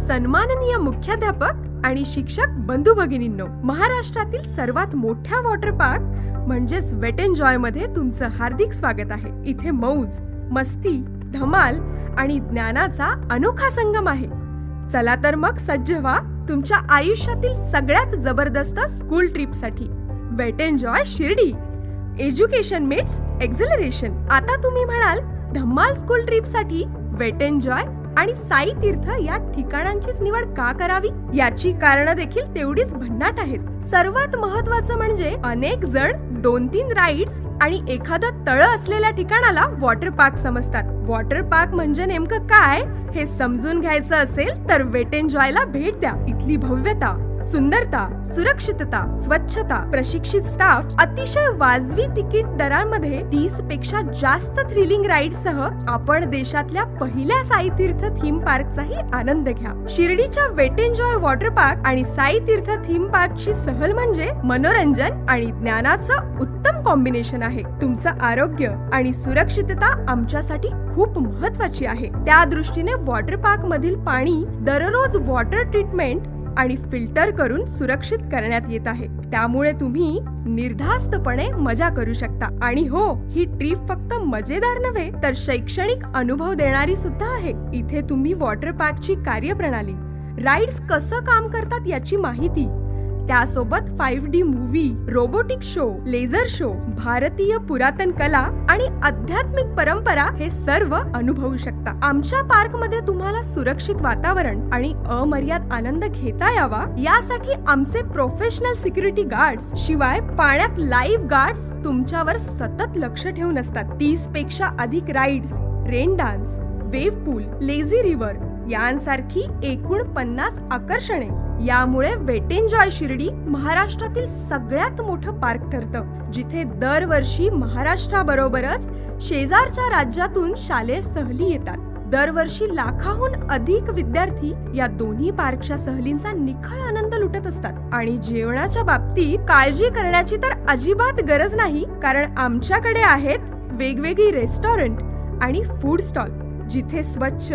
सन्माननीय मुख्याध्यापक आणि शिक्षक बंधू भगिनींनो महाराष्ट्रातील सर्वात मोठ्या वॉटर पार्क म्हणजेच वेट एन जॉयमध्ये तुमचं हार्दिक स्वागत आहे. इथे मौज मस्ती धमाल आणि ज्ञानाचा अनोखा संगम आहे. चला तर मग सज्ज व्हा तुमच्या आयुष्यातील सगळ्यात जबरदस्त स्कूल ट्रिपसाठी wet N Joy Shirdi. Education meets exhilaration आता तुम्ही म्हणाल धम्माल स्कूल ट्रिपसाठी वेट एन जॉय आणि साई तीर्थ या ठिकाणांचीच निवड का करावी? याची कारण देखील तेवढीच भन्नाट आहेत. सर्वात महत्वाचं म्हणजे अनेक जण दोन तीन राईड्स आणि एखादं तळ असलेल्या ठिकाणाला वॉटर पार्क समजतात. वॉटर पार्क म्हणजे नेमकं काय? हे समजून घ्यायचं असेल तर वेट एन्जॉयला भेट द्या. इथली भव्यता. सुंदरता सुरक्षितता स्वच्छता प्रशिक्षित स्टाफ अतिशय वाजवी तिकीट दरांमध्ये तीसपेक्षा जास्त थ्रिलिंग राईड सह आपण देशातल्या पहिल्या साई तीर्थ थीम पार्कचाही आनंद घ्या. शिर्डीच्या वेट एन्जॉय वॉटर पार्क आणि साई तीर्थ थीम पार्कची सहल म्हणजे मनोरंजन आणि ज्ञानाचं उत्तम कॉम्बिनेशन आहे. तुमचं आरोग्य आणि सुरक्षितता आमच्यासाठी खूप महत्वाची आहे. त्या दृष्टीने वॉटर पार्क मधील पाणी दररोज वॉटर ट्रीटमेंट आणि फिल्टर करून सुरक्षित करण्यात येत आहे. त्यामुळे तुम्ही निर्धास्तपणे मजा करू शकता. आणि हो ही ट्रिप फक्त मजेदार नव्हे तर शैक्षणिक अनुभव देणारी सुद्धा आहे. इथे तुम्ही वॉटर पार्कची कार्यप्रणाली राईड्स कसं काम करतात याची माहिती त्यासोबत five D movie robotic show laser show भारतीय पुरातन कला आणि आध्यात्मिक परंपरा हे सर्व अनुभवू शकता. आमच्या पार्कमध्ये तुम्हाला सुरक्षित वातावरण आणि अमर्याद आनंद घेता यावा. यासाठी आमचे प्रोफेशनल सिक्युरिटी गार्ड्स शिवाय पाण्यात लाईव्ह गार्ड्स तुमच्यावर सतत लक्ष ठेवून असतात. तीसपेक्षा अधिक rides rain dance wave pool lazy river यांसारखी एकूण पन्नास आकर्षणे यामुळे वेट एन्जॉय शिर्डी महाराष्ट्रातील सगळ्यात मोठं पार्क ठरतं जिथे दरवर्षी महाराष्ट्राबरोबरच शेजारच्या राज्यातून शालेय सहली येतात. दरवर्षी लाखाहून अधिक विद्यार्थी या दोन्ही पार्कच्या सहलींचा निखळ आनंद लुटत असतात. आणि जेवणाच्या बाबतीत काळजी करण्याची तर अजिबात गरज नाही कारण आमच्याकडे आहेत वेगवेगळी रेस्टॉरंट आणि फूड स्टॉल जिथे स्वच्छ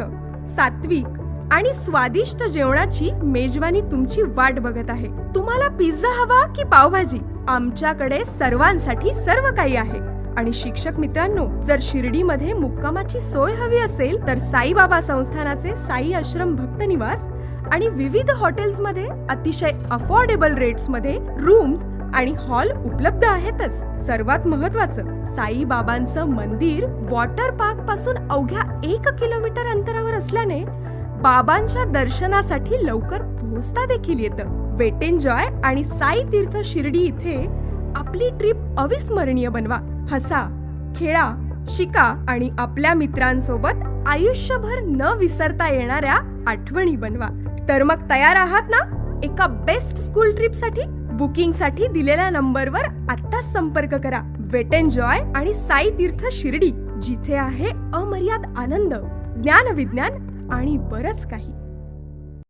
सात्विक आणि स्वादिष्ट जेवणाची मेजवानी तुमची वाट बघत आहे. तुम्हाला पिझ्झा हवा की पावभाजी? आमच्याकडे सर्वांसाठी सर्व काही आहे. आणि शिक्षक मित्रांनो जर शिर्डीमध्ये मुक्कामाची सोय हवी असेल तर साईबाबा संस्थानाचे साई आश्रम भक्त निवास आणि विविध हॉटेल्समध्ये अतिशय अफोर्डेबल रेट्समध्ये रूम्स आणि हॉल उपलब्ध आहेतच. सर्वात महत्वाचं साईबाबांचं मंदिर वॉटर पार्कपासून अवघ्या एक किलोमीटर अंतरावर असल्याने बाबांच्या दर्शनासाठी लवकर पोहोचता देखील येतं. वेट एन्जॉय आणि साई तीर्थ शिर्डी इथे आपली ट्रिप अविस्मरणीय बनवा. हसा खेळा शिका आणि आपल्या मित्रांसोबत आयुष्यभर न विसरता येणाऱ्या आठवणी बनवा. तर मग तयार आहात ना? एका बेस्ट स्कूल ट्रिपसाठी बुकिंगसाठी दिलेल्या नंबरवर आत्ताच संपर्क करा. वेट एन्जॉय आणि साई तीर्थ शिर्डी जिथे आहे अमर्याद आनंद. ज्ञान विज्ञान आणि बरंच काही.